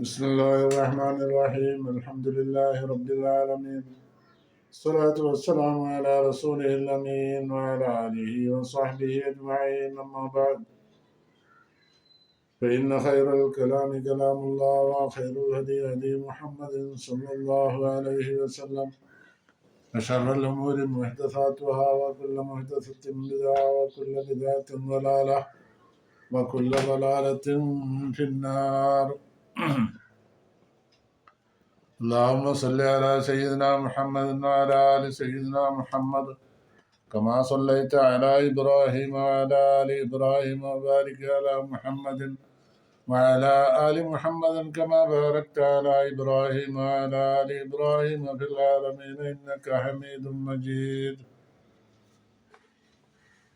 بسم الله الرحمن الرحيم الحمد لله رب العالمين الصلاة والسلام على رسوله الأمين وعلى آله وصحبه أجمعين أما بعد فإن خير الكلام كلام الله وخير الهدي هدي محمد صلى الله عليه وسلم وشر الأمور محدثاتها وكل محدثة بدعة وكل بدعة ضلالة وكل ضلالة في النار اللهم صل على سيدنا محمد وعلى آل سيدنا محمد كما صليت على إبراهيم وعلى آل إبراهيم وبارك على محمد وعلى آل محمد كما باركت على إبراهيم وعلى آل إبراهيم في العالمين إنك حميد مجيد.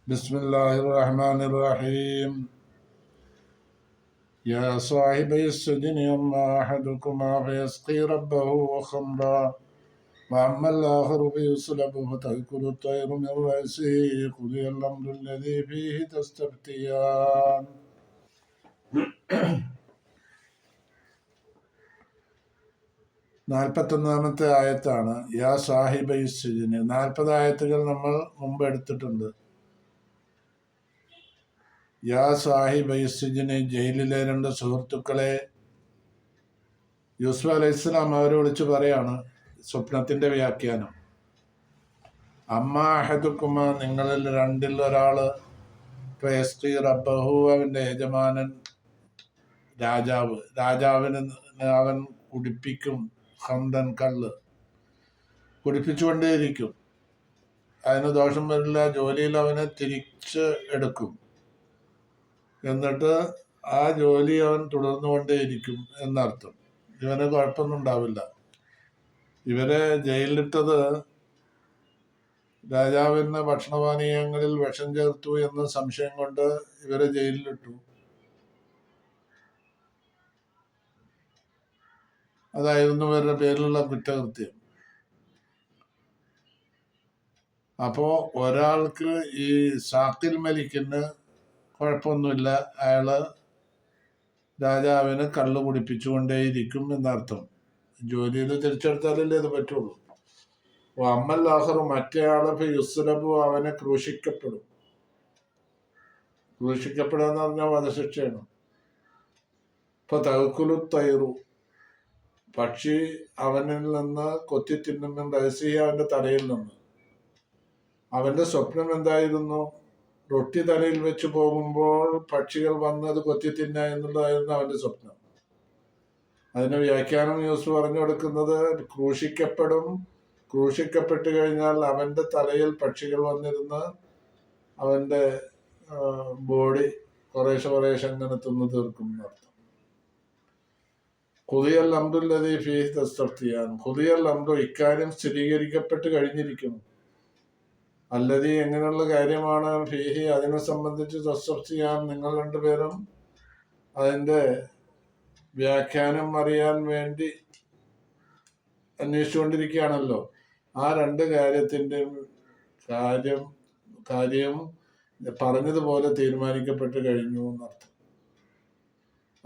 بسم الله الرحمن الرحيم. يا صاحبي السجن أما أحدكما فيسقي ربه خمرا وأما الآخر فيصلب فتأكل الطير من رأسه قضي الأمر الذي فيه تستفتيان നാൽപ്പത്തൊന്നാമത്തെ ആയത്താണ് യാ സാഹിബ ഇസ്ജിന് നാൽപ്പത് ആയത്തുകൾ നമ്മൾ മുമ്പ് എടുത്തിട്ടുണ്ട് യാ സാഹിബ് ഇസ്ജിന് ജയിലിലെ രണ്ട് സുഹൃത്തുക്കളെ. യൂസുഫ് അലൈഹി ഇസ്ലാം അവരെ വിളിച്ച് പറയാണ് സ്വപ്നത്തിന്റെ വ്യാഖ്യാനം. അമ്മാഹദുക്കുമ നിങ്ങളിൽ രണ്ടിൽ ഒരാൾ ഫയസ്തി റബ്ബഹു അവന്റെ യജമാനൻ രാജാവ്. രാജാവിന് അവൻ കുടിപ്പിക്കും ഹന്തൻ കള്ള്. കുടിപ്പിച്ചുകൊണ്ടേയിരിക്കും. അതിന് ദോഷം വരില്ല ജോലിയിൽ അവനെ തിരിച്ച് എടുക്കും. എന്നിട്ട് ആ ജോലി അവൻ തുടർന്നുകൊണ്ടേയിരിക്കും എന്നർത്ഥം. ഇവന് കുഴപ്പമൊന്നും ഉണ്ടാവില്ല. ഇവരെ ജയിലിലിട്ടത് രാജാവിന് ഭക്ഷണപാനീയങ്ങളിൽ വിഷം ചേർത്തു എന്ന സംശയം കൊണ്ട് ഇവരെ ജയിലിലിട്ടു. അതായിരുന്നു ഇവരുടെ പേരിലുള്ള കുറ്റകൃത്യം. അപ്പോ ഒരാൾക്ക് ഈ സാത്തിൽ മലിക്കിന് കുഴപ്പമൊന്നുമില്ല. അയാൾ രാജാവിന് കള്ളു കുടിപ്പിച്ചുകൊണ്ടേയിരിക്കും എന്നർത്ഥം. ജോലിയിൽ തിരിച്ചെടുത്താലല്ലേ അത് പറ്റുള്ളൂ. അമ്മൽ ആഹറു മറ്റേയാൾ യുസ്ലബു അവനെ ക്രൂശിക്കപ്പെടും. ക്രൂശിക്കപ്പെടുക എന്ന് പറഞ്ഞാൽ വധശിക്ഷയാണ്. ഇപ്പൊ തകുലു തൈറു. പക്ഷി അവനിൽ നിന്ന് കൊത്തി തിന്നുന്നുണ്ട് രഹസ്യ അവന്റെ തലയിൽ നിന്ന്. അവന്റെ സ്വപ്നം എന്തായിരുന്നു? റൊട്ടി തലയിൽ വെച്ച് പോകുമ്പോൾ പക്ഷികൾ വന്നത് കൊത്തി തിന്ന എന്നുള്ളതായിരുന്നു അവന്റെ സ്വപ്നം. അതിന് വ്യാഖ്യാനം ന്യൂസ് പറഞ്ഞു കൊടുക്കുന്നത് ക്രൂശിക്കപ്പെടും. ക്രൂശിക്കപ്പെട്ടു കഴിഞ്ഞാൽ അവന്റെ തലയിൽ പക്ഷികൾ വന്നിരുന്ന് അവന്റെ ബോഡി കുറേശ്ശെ കുറേശ്ശെ അങ്ങനെ തിന്നു തീർക്കും എന്നർത്ഥം കുതിയൽ അമ്രുല്ലതി ഫീ തസ്തഫ്തിയാൻ. കുതിയൽ അമ്രു ഇക്കാര്യം സ്ഥിരീകരിക്കപ്പെട്ട് കഴിഞ്ഞിരിക്കുന്നു. അല്ലതി എങ്ങനെയുള്ള കാര്യമാണ് ഫീഹി? അതിനെ സംബന്ധിച്ച് തസ്തഫ്തിയാൻ നിങ്ങൾ രണ്ടുപേരും അതിന്റെ വ്യാഖ്യാനം അറിയാൻ വേണ്ടി അന്വേഷിച്ചുകൊണ്ടിരിക്കുകയാണല്ലോ. ആ രണ്ട് കാര്യത്തിന്റെ കാര്യം കാര്യം പറഞ്ഞതുപോലെ തീരുമാനിക്കപ്പെട്ട് കഴിഞ്ഞു എന്നർത്ഥം.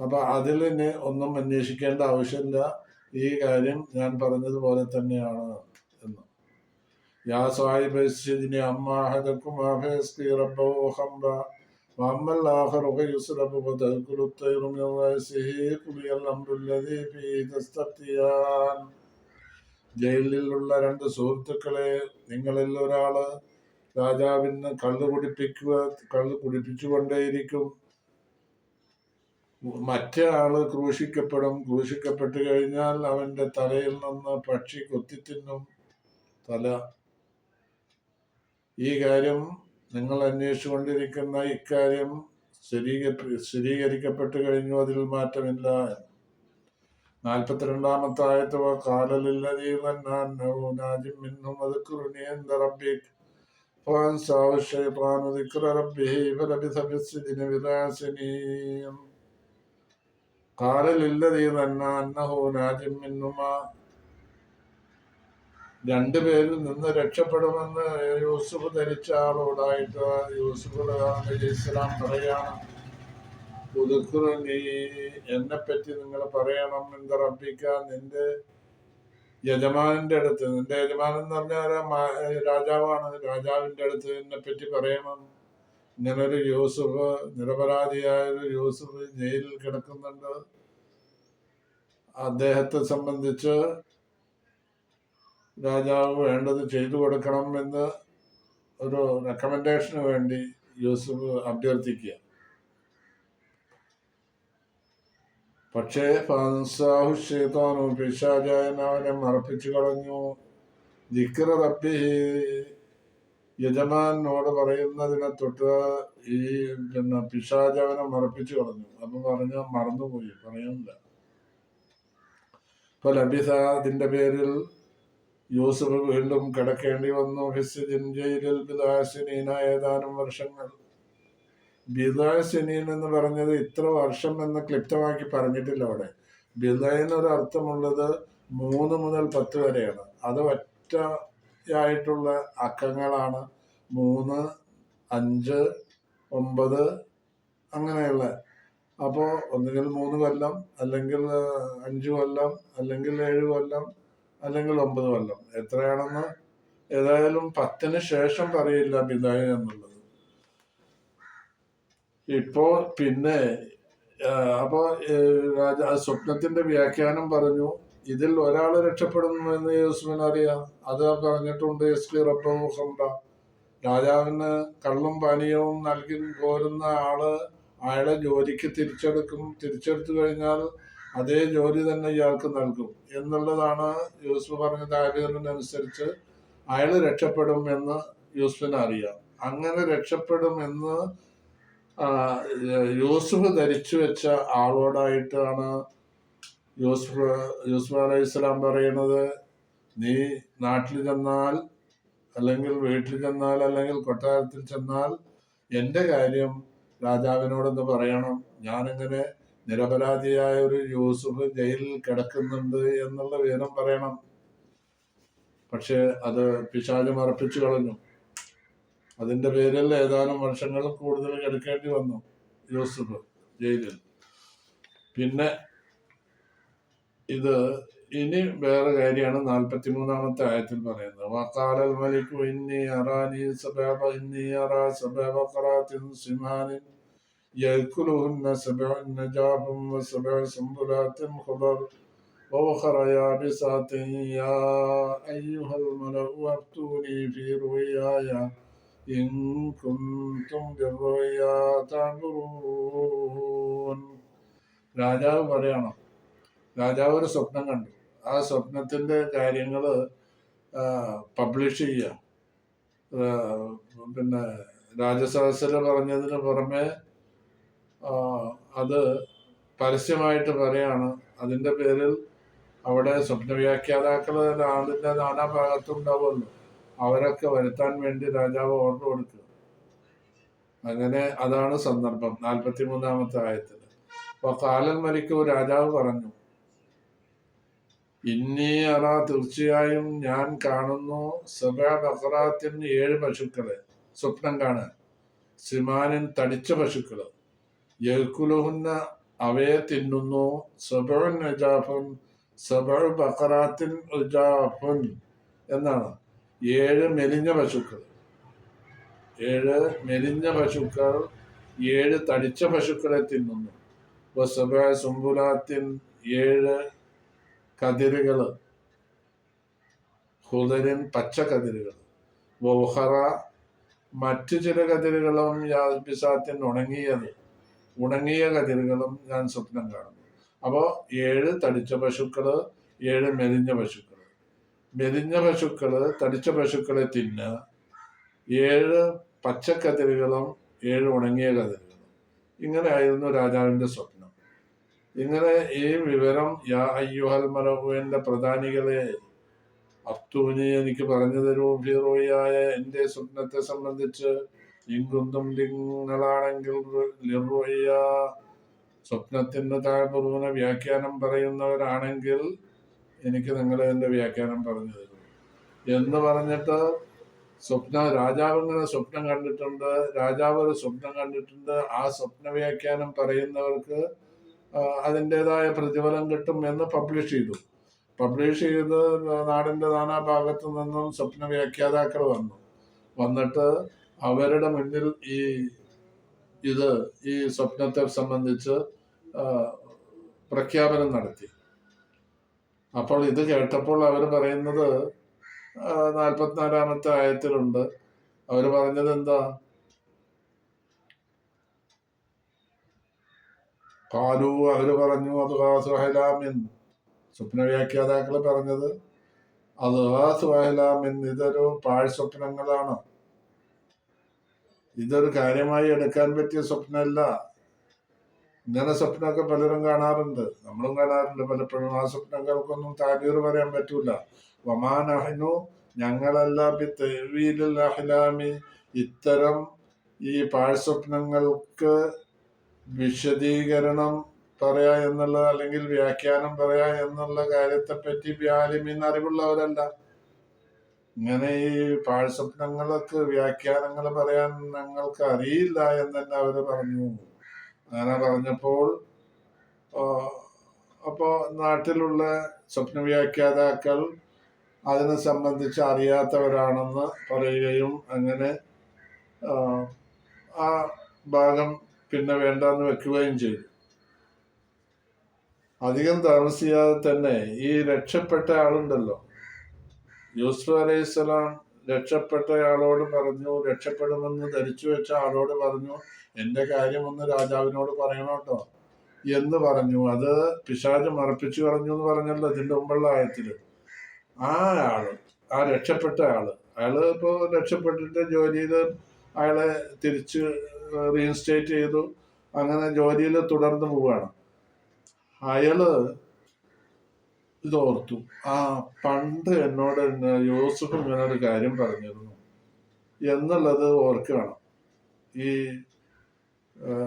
അപ്പൊ അതിൽ ഒന്നും അന്വേഷിക്കേണ്ട ആവശ്യമില്ല. ഈ കാര്യം ഞാൻ പറഞ്ഞതുപോലെ തന്നെയാണ്. യാ സാഹിബിനെ അമ്മാഹദക്കും وأما الآخر فيسلب فتأكل الطير من رأسه قضي الأمر الذي فيه تستفتيان ജയിലിലുള്ള രണ്ട് സുഹൃത്തുക്കളെ നിങ്ങളിൽ ഒരാള് രാജാവിന് കള്ളു കുടിപ്പിക്കുക കള്ളു കുടിപ്പിച്ചുകൊണ്ടേയിരിക്കും മറ്റേ ആള് ക്രൂശിക്കപ്പെടും ക്രൂശിക്കപ്പെട്ടു കഴിഞ്ഞാൽ അവന്റെ തലയിൽ നിന്ന് പക്ഷി കൊത്തിത്തിന്നും തല ഈ കാര്യം നിങ്ങൾ അന്വേഷിച്ചുകൊണ്ടിരിക്കുന്ന ഇക്കാര്യം സ്ഥിരീകരിക്കപ്പെട്ടു കഴിഞ്ഞു അതിൽ മാറ്റമില്ല നാൽപ്പത്തിരണ്ടാമത്തെ ആയത്ത് കാലലില്ലതീന്നും റബ്ബിക് فأنساه الشيطان ذكر ربه فلبث في السجن بضع سنين قال للذي ظن أنه ناج منهما രണ്ടുപേരിൽ നിന്ന് രക്ഷപ്പെടുമെന്ന് യൂസുഫ് ധരിച്ച ആളോടായിട്ട് യൂസുഫ് ഇസ്ലാം പറയാണ് നീ എന്നെ പറ്റി നിങ്ങൾ പറയണം എന്താ റബ്ബിക്ക. നിന്റെ യജമാനന്റെ അടുത്ത് നിന്റെ യജമാനൻ എന്ന് പറഞ്ഞാൽ രാജാവാണ്. രാജാവിന്റെ അടുത്ത് എന്നെ പറ്റി പറയണം. ഇങ്ങനൊരു യൂസുഫ് നിരപരാധിയായ ഒരു യൂസുഫ് ജയിലിൽ കിടക്കുന്നുണ്ട്. അദ്ദേഹത്തെ സംബന്ധിച്ച് രാജാവ് വേണ്ടത് ചെയ്തു കൊടുക്കണം എന്ന് ഒരു റെക്കമെൻഡേഷന് വേണ്ടി യൂസുഫ് അഭ്യർത്ഥിക്കുക. പക്ഷേ ഫൻസാഹു ഷെയ്ത്താനു പിശാചായൻ അവനെ മറപ്പിച്ചു കളഞ്ഞു. ദിക്ര റബ്ബി യജമാനോട് പറയുന്നതിനെ തൊട്ട് ഈ പിന്നെ പിശാചവനെ മറപ്പിച്ചു കളഞ്ഞു. അപ്പൊ പറഞ്ഞ മറന്നുപോയി പറയുന്നില്ല. ഇപ്പൊ ലബിസ അതിന്റെ പേരിൽ യൂസുഫ് വീണ്ടും കിടക്കേണ്ടി വന്നു. ഹിസ്ജിൻ ജയിലിൽ ബിദാസിനീന ഏതാനും വർഷങ്ങൾ. ബിദാസിനീൻ എന്ന് പറഞ്ഞത് ഇത്ര വർഷം എന്ന് ക്ലിപ്തമാക്കി പറഞ്ഞിട്ടില്ല അവിടെ. ബിദയെന്നൊരു അർത്ഥമുള്ളത് മൂന്ന് മുതൽ പത്ത് വരെയാണ്. അത് ഒറ്റയായിട്ടുള്ള അക്കങ്ങളാണ്. മൂന്ന് അഞ്ച് ഒമ്പത് അങ്ങനെയുള്ള. അപ്പോൾ ഒന്നുകിൽ മൂന്ന് കൊല്ലം അല്ലെങ്കിൽ അഞ്ച് കൊല്ലം അല്ലെങ്കിൽ ഏഴ് കൊല്ലം അല്ലെങ്കിൽ ഒമ്പത് കൊല്ലം. എത്രയാണെന്ന് ഏതായാലും പത്തിന് ശേഷം പറയില്ല ബിദായ എന്നുള്ളത്. ഇപ്പോ പിന്നെ അപ്പൊ സ്വപ്നത്തിന്റെ വ്യാഖ്യാനം പറഞ്ഞു. ഇതിൽ ഒരാൾ രക്ഷപ്പെടുന്നു എന്ന് യൂസുഫിന് അറിയാം. അത് പറഞ്ഞിട്ടുണ്ട് എസ് പി റബ്ബു ഹംറ രാജാവിന് കള്ളും പാനീയവും നൽകി പോരുന്ന ആൾ അയാളെ ജോലിക്ക് തിരിച്ചെടുക്കും തിരിച്ചെടുത്തു കഴിഞ്ഞാൽ അതേ ജോലി തന്നെ ഇയാൾക്ക് നൽകും. എന്നുള്ളതാണ് യൂസുഫ് പറഞ്ഞ താരതമ്യനുസരിച്ച് അയാൾ രക്ഷപ്പെടും എന്ന് യൂസുഫിന് അറിയാം. അങ്ങനെ രക്ഷപ്പെടും എന്ന് യൂസഫ് ധരിച്ചു വെച്ച ആളോടായിട്ടാണ് യൂസുഫ് യൂസുഫ് അലൈഹി സ്വലാം പറയുന്നത് നീ നാട്ടിൽ ചെന്നാൽ അല്ലെങ്കിൽ വീട്ടിൽ ചെന്നാൽ അല്ലെങ്കിൽ കൊട്ടാരത്തിൽ ചെന്നാൽ എന്റെ കാര്യം രാജാവിനോടൊന്ന് പറയണം. ഞാനിങ്ങനെ നിരപരാധിയായ ഒരു യൂസുഫ് ജയിലിൽ കിടക്കുന്നുണ്ട് എന്നുള്ള വിവരം പറയണം. പക്ഷെ അത് പിശാച് മറപ്പിച്ചു കളഞ്ഞു. അതിന്റെ പേരിൽ ഏതാനും വർഷങ്ങൾ കൂടുതൽ കിടക്കേണ്ടി വന്നു യൂസുഫ് ജയിലിൽ. പിന്നെ ഇത് ഇനി വേറെ കാര്യമാണ് നാൽപ്പത്തി മൂന്നാമത്തെ ആയത്തിൽ പറയുന്നത്. വക്കാലൽ മലിക്കു ഇന്നി അറാനി സബേബ ഇന്നി അറാ സബേബ ഖറാത്തിൻ സിമാനിൻ يأكلهن سبع نجاب وسبع سنبلات خضر وأخر يابسات يا أيها الملأ أفتوني في رؤياي إن كنتم بالرؤيا تعبرون രാജാവ് പറയണം രാജാവ് ഒരു സ്വപ്നം കണ്ടു ആ സ്വപ്നത്തിന്റെ കാര്യങ്ങൾ പബ്ലിഷ് ചെയ്യുക ആ, പിന്നെ രാജസഹസ്ര പറഞ്ഞതിന് പുറമെ ആ, അത് പരസ്യമായിട്ട് പറയാണ്. അതിന്റെ പേരിൽ അവിടെ സ്വപ്നവ്യാഖ്യാതാക്കൾ നാടിന്റെ നാനാ ഭാഗത്തുണ്ടാവുമല്ലോ അവരൊക്കെ വരുത്താൻ വേണ്ടി രാജാവ് ഓർഡർ കൊടുക്കുക. അങ്ങനെ അതാണ് സന്ദർഭം നാൽപ്പത്തി മൂന്നാമത്തെ ആയത്തിൽ. അപ്പൊ കാലൻ മലിക്കു രാജാവ് പറഞ്ഞു ഇന്നി അറ തീർച്ചയായും ഞാൻ കാണുന്നു. സബ ബഹറാത്തിൻ ഏഴ് പശുക്കളെ. സ്വപ്നം കാണാൻ സിമാനിൻ തടിച്ച പശുക്കൾ. യഹ്കുലുഹുന്ന അവയെ തിന്നുന്നു. സബറുൻ നജാഫുൻ സബർ ബക്കറാത്തിൻ ഉജാഫുൻ എന്നാണ്. ഏഴ് മെലിഞ്ഞ പശുക്കൾ. ഏഴ് മെലിഞ്ഞ പശുക്കൾ ഏഴ് തടിച്ച പശുക്കളെ തിന്നുന്നു. വസബ സുംബുലാത്തിൻ ഏഴ് കതിരുകൾ. ഹുദരിൻ പച്ച കതിരുകൾ. വൗഹറ മറ്റു ചില കതിരുകളും യാബിസാത്തിൻ ഉണങ്ങിയത്. ഉണങ്ങിയ കതിരുകളും ഞാൻ സ്വപ്നം കാണുന്നു. അപ്പോൾ ഏഴ് തടിച്ച പശുക്കൾ ഏഴ് മെലിഞ്ഞ പശുക്കൾ. മെലിഞ്ഞ പശുക്കൾ തടിച്ച പശുക്കളെ തിന്ന് ഏഴ് പച്ചക്കതിരുകളും ഏഴ് ഉണങ്ങിയ കതിരുകളും. ഇങ്ങനെയായിരുന്നു രാജാവിന്റെ സ്വപ്നം. ഇങ്ങനെ ഈ വിവരം യാ അയ്യുഹൽ മലഹുവിന്റെ പ്രധാനികളെ അപ്തൂനി എനിക്ക് പറഞ്ഞു തരൂ. ഫിറോയായ എന്റെ സ്വപ്നത്തെ സംബന്ധിച്ച് ഇങ്കുന്തും നിങ്ങളാണെങ്കിൽ ലിറുയ്യ. സ്വപ്നത്തിന്റെ താഴ്പൂർവന വ്യാഖ്യാനം പറയുന്നവരാണെങ്കിൽ എനിക്ക് നിങ്ങൾ എന്റെ വ്യാഖ്യാനം പറഞ്ഞു തരും. എന്ന് പറഞ്ഞിട്ട് സ്വപ്ന രാജാവ് ഇങ്ങനെ സ്വപ്നം കണ്ടിട്ടുണ്ട്. രാജാവ് ഒരു സ്വപ്നം കണ്ടിട്ടുണ്ട്. ആ സ്വപ്ന വ്യാഖ്യാനം പറയുന്നവർക്ക് അതിന്റെതായ പ്രതിഫലം കിട്ടും എന്ന് പബ്ലിഷ് ചെയ്തു. പബ്ലിഷ് ചെയ്ത് നാടിന്റെ നാനാ ഭാഗത്തു നിന്നും സ്വപ്ന വ്യാഖ്യാതാക്കൾ വന്നു. വന്നിട്ട് അവരുടെ മുന്നിൽ ഈ ഇത് ഈ സ്വപ്നത്തെ സംബന്ധിച്ച് പ്രഖ്യാപനം നടത്തി. അപ്പോൾ ഇത് കേട്ടപ്പോൾ അവർ പറയുന്നത് നാൽപ്പത്തിനാലാമത്തെ ആയത്തിലുണ്ട്. അവർ പറഞ്ഞത് എന്താ? കാലു അവർ പറഞ്ഞു അത് സുഹലാമിൻ സ്വപ്ന വ്യാഖ്യാതാക്കൾ പറഞ്ഞത് അത് സുഹലാമിൻ ഇതൊരു പാഴ് സ്വപ്നങ്ങളാണ് ഇതൊരു കാര്യമായി എടുക്കാൻ പറ്റിയ സ്വപ്നമല്ല. ഇങ്ങനെ സ്വപ്നമൊക്കെ പലരും കാണാറുണ്ട്. നമ്മളും കാണാറുണ്ട് പലപ്പോഴും. ആ സ്വപ്നങ്ങൾക്കൊന്നും താബീർ പറയാൻ പറ്റൂല. വമാനഹനു ഞങ്ങളല്ല അഹ്ലാമി. ഇത്തരം ഈ പാഴ്സ്വപ്നങ്ങൾക്ക് വിശദീകരണം പറയാ എന്നുള്ള അല്ലെങ്കിൽ വ്യാഖ്യാനം പറയാ എന്നുള്ള കാര്യത്തെപ്പറ്റി പറ്റി വ്യാലിമീൻ അറിവുള്ളവരല്ല. ഇങ്ങനെ ഈ പാഴ്സ്വപ്നങ്ങളൊക്കെ വ്യാഖ്യാനങ്ങൾ പറയാൻ ഞങ്ങൾക്ക് അറിയില്ല എന്ന് തന്നെ അവർ പറഞ്ഞു. അങ്ങനെ പറഞ്ഞപ്പോൾ അപ്പോ നാട്ടിലുള്ള സ്വപ്ന വ്യാഖ്യാതാക്കൾ അതിനെ സംബന്ധിച്ച് അറിയാത്തവരാണെന്ന് പറയുകയും അങ്ങനെ ആ ഭാഗം പിന്നെ വേണ്ടെന്ന് വെക്കുകയും ചെയ്തു. അധികം താമസിയാതെ തന്നെ ഈ രക്ഷപ്പെട്ട ആളുണ്ടല്ലോ. യൂസുഫ് അലൈഹിസ്സലാം രക്ഷപ്പെട്ട ആളോട് പറഞ്ഞു രക്ഷപ്പെടുമെന്ന് ധരിച്ചു വെച്ച ആളോട് പറഞ്ഞു എന്റെ കാര്യം ഒന്ന് രാജാവിനോട് പറയണം കേട്ടോ. എന്ന് പറഞ്ഞു. അത് പിശാജ് മറപ്പിച്ചു കളഞ്ഞു എന്ന് പറഞ്ഞല്ലോ ഇതിന്റെ മുമ്പുള്ള ആയത്തിൽ ആ ആൾ ആ രക്ഷപ്പെട്ട ആൾ അയാൾ ഇപ്പോ രക്ഷപ്പെട്ടിട്ട് ജോലിയിൽ അയാളെ തിരിച്ച് റീഇൻസ്റ്റേറ്റ് ചെയ്തു. അങ്ങനെ ജോലിയിൽ തുടർന്ന് പോവുകയാണ് അയാൾ ഇത് ഓർത്തു ആ പണ്ട് എന്നോട് ഇന്ന് ഇങ്ങനൊരു കാര്യം പറഞ്ഞിരുന്നു. എന്നുള്ളത് ഓർക്കുകയാണ്. ഈ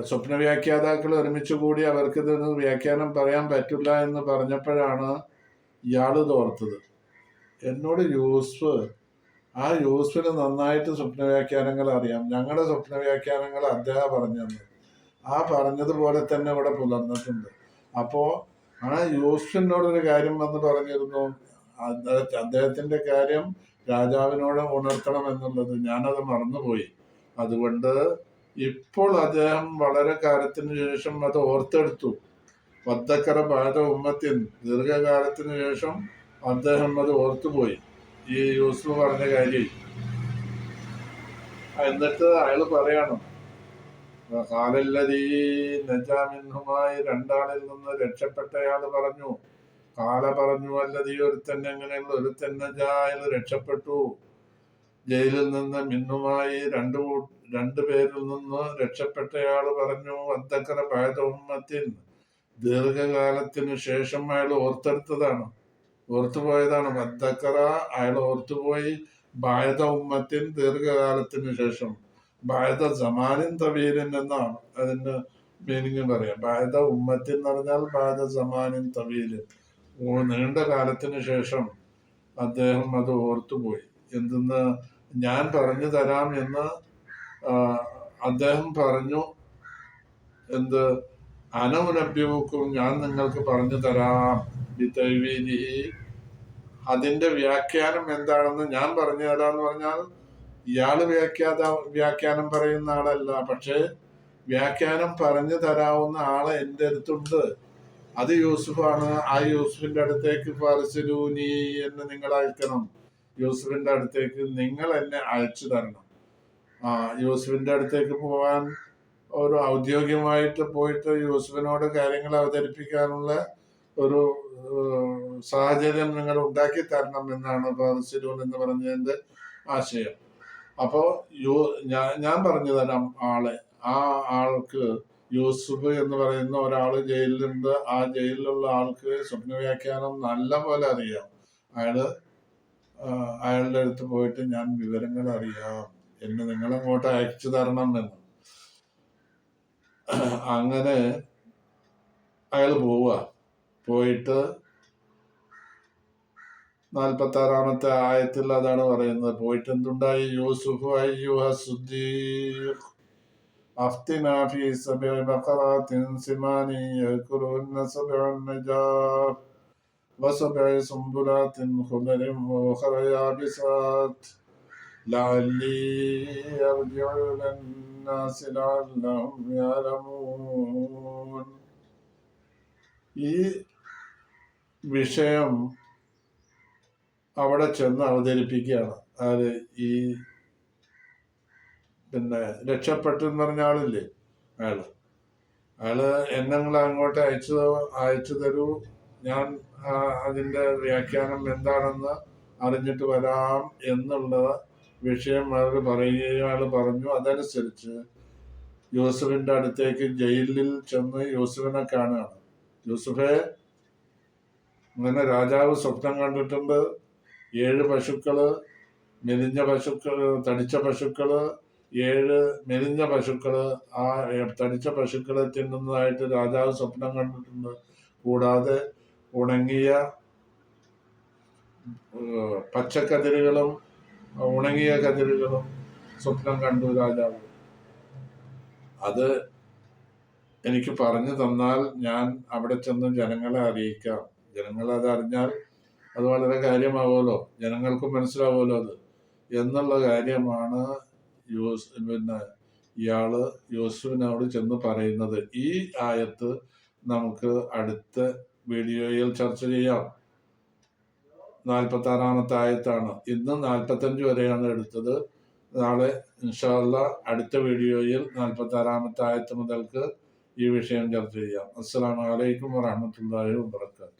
സ്വപ്ന വ്യാഖ്യാതാക്കൾ ഒരുമിച്ച് കൂടി അവർക്ക് ഇതൊന്ന് വ്യാഖ്യാനം പറയാൻ പറ്റില്ല എന്ന് പറഞ്ഞപ്പോഴാണ് ഇയാൾ ഇത് ഓർത്തത്. എന്നോട് യൂസ്ഫ് ആ യൂസ്ഫിന് നന്നായിട്ട് സ്വപ്ന വ്യാഖ്യാനങ്ങൾ അറിയാം. ഞങ്ങളുടെ സ്വപ്ന വ്യാഖ്യാനങ്ങൾ അദ്ദേഹം പറഞ്ഞു ആ പറഞ്ഞതുപോലെ തന്നെ ഇവിടെ പുലർന്നിട്ടുണ്ട്. അപ്പോ ആ ജോസ്റ്റിനോടൊരു കാര്യം വന്ന് പറഞ്ഞിരുന്നു. അദ്ദേഹ- അദ്ദേഹത്തിന്റെ കാര്യം രാജാവിനോട് ഉണർത്തണം എന്നുള്ളത് ഞാനത് മറന്നുപോയി. അതുകൊണ്ട് ഇപ്പോൾ അദ്ദേഹം വളരെ കാലത്തിന് ശേഷം അത് ഓർത്തെടുത്തു. വദ്ധക്കര ബാധ ഉമ്മത്തിൻ ദീർഘകാലത്തിന് ശേഷം അദ്ദേഹം അത് ഓർത്തുപോയി. ഈ യൂസുഫ് പറഞ്ഞ കാര്യം. എന്നിട്ട് അയാൾ പറയണം നജാമിൻഹുമായി രണ്ടാളിൽ നിന്ന് രക്ഷപ്പെട്ടയാൾ പറഞ്ഞു. കാല പറഞ്ഞു അല്ലതീ ഒരുത്തൻ എങ്ങനെയുള്ള? ഒരുത്തൻ നജായിൽ രക്ഷപ്പെട്ടു. ജയിലിൽ നിന്ന് മിന്നുമായി രണ്ടു രണ്ടു പേരിൽ നിന്ന് രക്ഷപ്പെട്ടയാൾ പറഞ്ഞു അന്തക്കര പായത ഉമ്മത്തിൻ ദീർഘകാലത്തിന് ശേഷം അയാൾ ഓർത്തെടുത്തതാണ്. ഓർത്തുപോയതാണ്. മദ്ദക്കറ അയാൾ ഓർത്തുപോയി. ബായത ഉമ്മത്തിൻ ദീർഘകാലത്തിന് ശേഷം. ബായത ജമാനിൻ തവീലിൻ എന്നാണ്. അതിന്റെ മീനിങ് പറയാം. ബായത ഉമ്മത്തിൻ എന്ന് പറഞ്ഞാൽ ബായത സമാനിൻ തവീലിൻ ഓ നീണ്ട കാലത്തിന് ശേഷം അദ്ദേഹം അത് ഓർത്തുപോയി. എന്തെന്ന് ഞാൻ പറഞ്ഞു തരാം എന്ന് അദ്ദേഹം പറഞ്ഞു. എന്ത്? അനൗലഭ്യവും ഞാൻ നിങ്ങൾക്ക് പറഞ്ഞു തരാം. അതിന്റെ വ്യാഖ്യാനം എന്താണെന്ന് ഞാൻ പറഞ്ഞു തരാന്ന് പറഞ്ഞാൽ ഇയാൾ വ്യാഖ്യാത വ്യാഖ്യാനം പറയുന്ന ആളല്ല. പക്ഷെ വ്യാഖ്യാനം പറഞ്ഞു തരാവുന്ന ആളെ എന്റെ അടുത്തുണ്ട്. അത് യൂസുഫാണ്. ആ യൂസുഫിന്റെ അടുത്തേക്ക് ഫാറിസലൂനി എന്ന് നിങ്ങൾ അയക്കണം. യൂസുഫിന്റെ അടുത്തേക്ക് നിങ്ങൾ എന്നെ അയച്ചു തരണം. ആ യൂസുഫിന്റെ അടുത്തേക്ക് പോകാൻ ഒരു ഔദ്യോഗികമായിട്ട് പോയിട്ട് യൂസുഫിനോട് കാര്യങ്ങൾ അവതരിപ്പിക്കാനുള്ള ഒരു സാഹചര്യം നിങ്ങൾ ഉണ്ടാക്കി തരണം എന്നാണ് ഫാറിസലൂൻ എന്ന് പറഞ്ഞതിന്റെ ആശയം. അപ്പോ യൂ ഞാൻ ഞാൻ പറഞ്ഞു തരാം ആളെ. ആ ആൾക്ക് യൂസുഫ് എന്ന് പറയുന്ന ഒരാൾ ജയിലിലുണ്ട്. ആ ജയിലിലുള്ള ആൾക്ക് സ്വപ്ന വ്യാഖ്യാനം നല്ല പോലെ അറിയാം. അയാൾ അയാളുടെ അടുത്ത് പോയിട്ട് ഞാൻ വിവരങ്ങൾ അറിയാം. എന്നെ നിങ്ങളങ്ങോട്ട് അയച്ചു തരണം എന്ന്. അങ്ങനെ അയാൾ പോവുക. പോയിട്ട് നാൽപ്പത്തി ആറാമത്തെ ആയത്തിൽ അതാണ് പറയുന്നത് പോയിട്ട് എന്തുണ്ടായി യൂസുഫ് അയ്യുഹ സുദ്ദീഖ് أفتنا في سبع بقرات سمان يأكلهن سبع نجار وسبع سنبلات خضر وأخر يابسات لعلي أرجع إلى الناس لعلهم يعلمون ഈ വിഷയം അവിടെ ചെന്ന് അവതരിപ്പിക്കുകയാണ്. അത് ഈ പിന്നെ രക്ഷപ്പെട്ടു എന്ന് പറഞ്ഞ ആളില്ലേ? അയാൾ. അയാൾ എന്നെ അങ്ങോട്ട് അയച്ചു അയച്ചു തരൂ. ഞാൻ അതിന്റെ വ്യാഖ്യാനം എന്താണെന്ന് അറിഞ്ഞിട്ട് വരാം എന്നുള്ള വിഷയം അയാൾ പറയുകയും അയാൾ പറഞ്ഞു. അതനുസരിച്ച് യൂസുഫിന്റെ അടുത്തേക്ക് ജയിലിൽ ചെന്ന് യൂസുഫിനെ കാണുകയാണ്. യൂസുഫെ ഇങ്ങനെ രാജാവ് സ്വപ്നം കണ്ടിട്ടുണ്ട്. ഏഴ് പശുക്കൾ മെലിഞ്ഞ പശുക്കൾ തടിച്ച പശുക്കൾ ഏഴ് മെലിഞ്ഞ പശുക്കൾ ആ തടിച്ച പശുക്കളെ തിന്നുന്നതായിട്ട് രാജാവ് സ്വപ്നം കണ്ടിട്ടുണ്ട്. കൂടാതെ ഉണങ്ങിയ പച്ചക്കതിരുകളും ഉണങ്ങിയ കതിരുകളും സ്വപ്നം കണ്ടു രാജാവ്. അത് എനിക്ക് പറഞ്ഞു തന്നാൽ ഞാൻ അവിടെ ചെന്ന് ജനങ്ങളെ അറിയിക്കാം. ജനങ്ങൾ അത് അറിഞ്ഞാൽ അത് വളരെ കാര്യമാവുമല്ലോ. ജനങ്ങൾക്കും മനസ്സിലാവുമല്ലോ അത്. എന്നുള്ള കാര്യമാണ് യൂസ് പിന്നെ ഇയാൾ യൂസുഫിനോട് ചെന്ന് പറയുന്നത്. ഈ ആയത്ത് നമുക്ക് അടുത്ത വീഡിയോയിൽ ചർച്ച ചെയ്യാം. നാൽപ്പത്തി ആറാമത്തെ ആയത്താണ്. ഇന്ന് നാൽപ്പത്തഞ്ച് വരെയാണ് എടുത്തത്. നാളെ ഇൻഷാല്ല അടുത്ത വീഡിയോയിൽ നാൽപ്പത്തി ആറാമത്തെ ആയത്ത് മുതൽക്ക് ഈ വിഷയം ചർച്ച ചെയ്യാം. അസ്സാം വലൈക്കും വാഹമത്തല്ലാഹി വബർക്കാത്തു